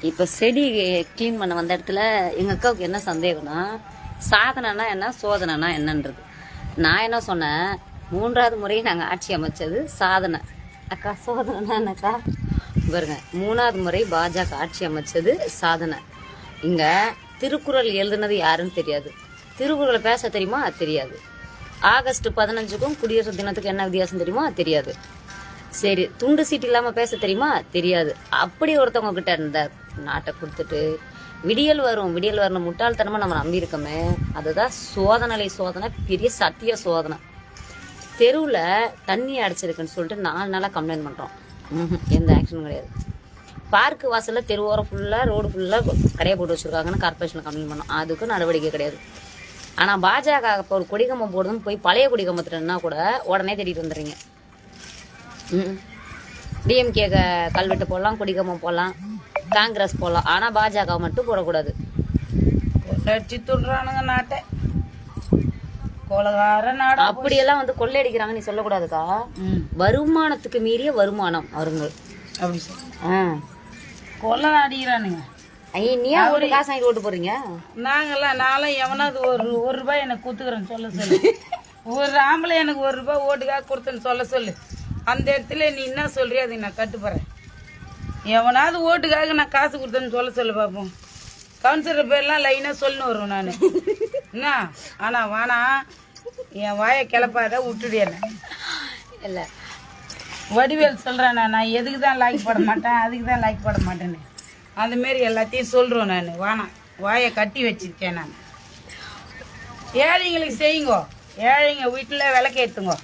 இப்போ செடி க்ளீன் பண்ண வந்த இடத்துல எங்கள் அக்காவுக்கு என்ன சந்தேகம்னா சாதனைனா என்ன சோதனைனா என்னன்றது. நான் என்ன சொன்னேன்? மூன்றாவது முறை நாங்கள் ஆட்சி அமைச்சது சாதனை. அக்கா சோதனைனா என்னக்கா? பாருங்க மூணாவது முறை பாஜக ஆட்சி அமைச்சது சாதனை. இங்கே திருக்குறள் எழுதுனது யாருன்னு தெரியாது. திருக்குறளை பேச தெரியுமா? தெரியாது. ஆகஸ்ட் பதினஞ்சுக்கும் குடியரசு தினத்துக்கு என்ன வித்தியாசம் தெரியுமா? தெரியாது. சரி துண்டு சீட்டு இல்லாம பேச தெரியுமா? தெரியாது. அப்படி ஒருத்தவங்க கிட்ட இருந்த நாட்டை கொடுத்துட்டு விடியல் வரும். விடியல் வரணும் முட்டாள்தனமா நம்ம நம்பி இருக்கோமே. அதுதான் சோதனை சோதனை பெரிய சத்திய சோதனை. தெருவில் தண்ணி அடைச்சிருக்குன்னு சொல்லிட்டு நாலு நாளாக கம்ப்ளைண்ட் பண்ணுறோம் எந்த ஆக்ஷனும் கிடையாது. பார்க்கு வாசலில் தெருவோரம் ஃபுல்லாக ரோடு ஃபுல்லாக கடையை போட்டு வச்சுருக்காங்கன்னு கார்பரேஷனில் கம்ப்ளைண்ட் பண்ணோம். அதுக்கும் நடவடிக்கை கிடையாது. ஆனால் பாஜக இப்போ ஒரு கொடிகம்பம் போடுதுன்னு போய் பழைய கொடிகம்பத்துலன்னா கூட உடனே தேடிட்டு வந்துடுறீங்க. டிஎம்கே கல்வெட்டு போடலாம் கொடிக்கம்பம் போடலாம் காங்கிரஸ் போடலாம். ஆனால் பாஜக மட்டும் போடக்கூடாது. கொள்ளடிச்சு துடுறானுங்க நாட்டை. கொலகார நாடா அப்படியெல்லாம் வந்து கொள்ளையடிக்கிறாங்க நீ சொல்லக்கூடாதுக்கா. வருமானத்துக்கு மீறிய வருமானம் அவருங்க. அப்படி சொல்லு ஆ. கொலை அடிக்கிறானுங்க. ஐய நீ ஏன் ஒரு காசு ஓட்டு போறீங்க நாங்கெல்லாம் நானும் எவனாவது ஒரு ஒரு ரூபாய் எனக்கு கொடுத்துக்கிறேன்னு சொல்ல சொல்லு. ஒரு ஆம்பளை எனக்கு ஒரு ரூபாய் ஓட்டுக்காக கொடுத்தேன்னு சொல்ல சொல்லு. அந்த இடத்துல நீ என்ன சொல்றியோ அதை நான் கட்டுப்படுறேன் எவனாவது ஓட்டுக்காக நான் காசு கொடுத்தேன்னு சொல்ல சொல்லு பார்ப்போம் கவுன்சிலர் பேர்லாம் லைனாக சொல்லணும் வருவேன் நான். என்ன? ஆனால் வேணா என் வாயை கிளப்பாத விட்டுடு என்ன. இல்ல. வடிவேல் சொல்கிறேன் நான் நான் எதுக்கு தான் லைக் போட மாட்டேன்? அதுக்கு தான் லைக் போட மாட்டேன்னு. அந்த மாரி எல்லாத்தையும் சொல்கிறோம் நான். வேணாம் வாயை கட்டி வச்சிருக்கேன் நான். ஏழைங்களுக்கு செய்யுங்கோ. ஏழைங்க வீட்டில் விளக்கேற்றுங்கோ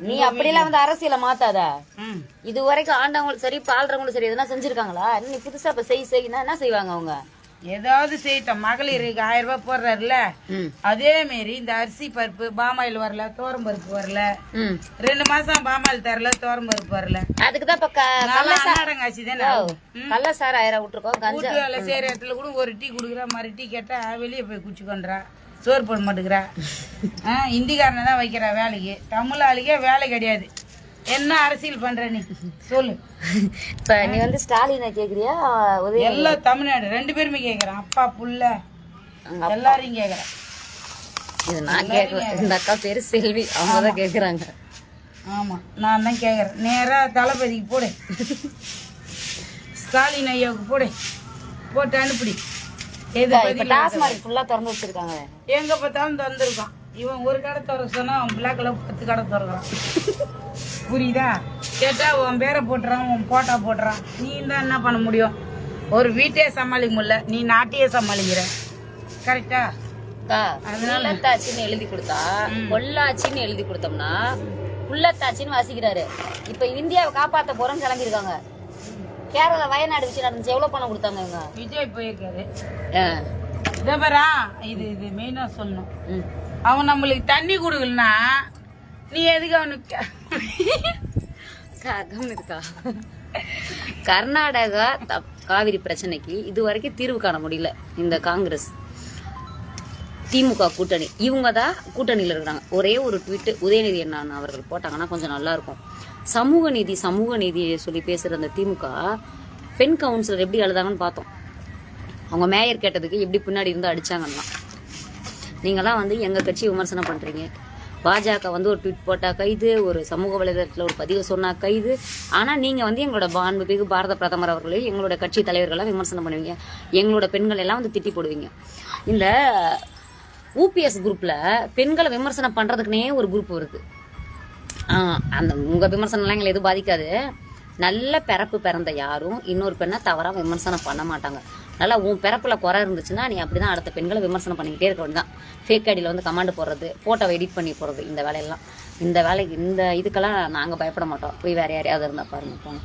நீ அப்படியெல்லாம் வந்து அரசியலை மாத்தாத. இது வரைக்கும் ஆண்டவங்களும் சரி பால்றவங்களும் சரி எதனா செஞ்சிருக்காங்களா? நீ புதுசா இப்ப செய் செய்யினா என்ன செய்வாங்க அவங்க? ஏதாவது செய்யட்டும். மகளிருக்கு ஆயிரம் ரூபாய் போடுறாருல அதே மாரி இந்த அரிசி பருப்பு பாமாயில் வரல தோரம் பருப்பு வரல. ரெண்டு மாசம் பாமாயில் தரல தோரம் பருப்பு வரல. அதுக்கு தான் இப்ப க- நல்லா அன்னாடங்காட்சி தானே? ஆகும். கள்ள சார் ஆயிரம் விட்டுருக்கோம் கஞ்சா. வீட்டு வேலை செய்யற இடத்துல கூட ஒரு டீ குடுக்குறா மறு டீ கேட்டா வெளியே போய் குச்சிக்கொன்றா சோறு போட மாட்டேங்கிறா. ஆ, இந்திக்காரனை தான் வைக்கிறா வேலைக்கு. தமிழ் ஆளுக்கே வேலை கிடையாது. என்ன அரசியல் பண்ற நீ? சொல்லு. இப்ப நீ வந்து ஸ்டாலினை கேக்குறியா உதய எல்லாம் தமிழ்நாடு ரெண்டு பேருமே கேக்குறான். அப்பா புள்ள. எல்லாரையும் கேக்குறான். இது நான் கேட்கல இந்த அக்கா பேரு செல்வி. அவங்க தான் கேக்குறாங்க. ஆமா நான் தான் கேக்குறேன். நேரா தளபதிக்கு போடு. ஸ்டாலின் ஐயாவுக்கு போடு. போட்டு அனுப்பிடி. இப்ப பதில் டாஸ்மார்க் ஃபுல்லா திறந்து வச்சிருக்காங்க. எங்க பார்த்தாலும் திறந்துருக்கான். இவன் ஒரு கடை திறக்க சொன்னா அவன் பிளாக்ல பத்து கடை திறக்கிறான். புரியுதா? கேட்டா உன் பேரை போட்டுறான் உன் போட்டா போட்டுறான். நீ தான் என்ன பண்ண முடியும்? ஒரு வீட்டையே சமாளிக்க முடியல. நீ நாட்டையே சமாளிக்கிற. கரெக்டா அக்கா உள்ளத்தாச்சின்னு எழுதி கொடுத்தா பொள்ளாச்சின்னு எழுதி கொடுத்தோம்னா உள்ளத்தாச்சின்னு வாசிக்கிறாரு. இப்ப இந்தியாவை காப்பாத்த போறோம்னு கிளம்பியிருக்காங்க. கேரளா வயநாடு விஷயம் நடந்துச்சு? எவ்வளவு பணம் கொடுத்தாங்க இவங்க? விஜய் போயிருக்காரு. ஆ. இதோ இது மெயினா சொல்லணும். அவன் நம்மளுக்கு தண்ணி கொடுக்கலனா நீ எதுக்கு அவனுக்கு இருக்கா. கர்நாடகா த- காவிரி பிரச்சனைக்கு இது வரைக்கும் தீர்வு காண முடியல இந்த காங்கிரஸ். திமுக கூட்டணி. இவங்க தான் கூட்டணியில் இருக்கிறாங்க. ஒரே ஒரு ட்வீட் உதயநிதி அண்ணன் அவர்கள் போட்டாங்கன்னா கொஞ்சம் நல்லா இருக்கும். சமூக நீதி சமூக நீதியை சொல்லி பேசுகிற அந்த திமுக பெண் கவுன்சிலர் எப்படி அழுதாங்கன்னு பார்த்தோம். அவங்க மேயர் கேட்டதுக்கு எப்படி பின்னாடி இருந்து அடித்தாங்கன்னா நீங்களாம் வந்து எங்கள் கட்சி விமர்சனம் பண்ணுறீங்க பாஜக வந்து ஒரு ட்வீட் போட்டால் கைது ஒரு சமூக வலைதளத்தில் ஒரு பதிவு சொன்னால் கைது. ஆனால் நீங்கள் வந்து எங்களோட மாண்புமிகு பாரத பிரதமர் அவர்களையும் எங்களோட கட்சி தலைவர்களெல்லாம் விமர்சனம் பண்ணுவீங்க. எங்களோட பெண்கள் எல்லாம் வந்து திட்டி போடுவீங்க. இந்த ஊபிஎஸ் குரூப்பில் பெண்களை விமர்சனம் பண்ணுறதுக்குனே ஒரு குரூப் வருது. அந்த உங்கள் விமர்சனம்லாம் எங்களை எதுவும் பாதிக்காது. நல்ல பிறப்பு பிறந்த யாரும் இன்னொரு பெண்ணை தவறாக விமர்சனம் பண்ண மாட்டாங்க. நல்லா உன் பிறப்பில் குறை இருந்துச்சுன்னா நீ அப்படி தான் அடுத்த பெண்களை விமர்சனம் பண்ணிக்கிட்டே இருக்க வேண்டியதான் ஃபேக் ஐடியில் வந்து கமாண்ட் போடுறது ஃபோட்டோவை எடிட் பண்ணி போடுறது இந்த வேலையெல்லாம். இந்த வேலை இந்த இதுக்கெல்லாம் நாங்கள் பயப்பட மாட்டோம். போய் வேற யாரையாவது இருந்தால் பாருங்க போங்க.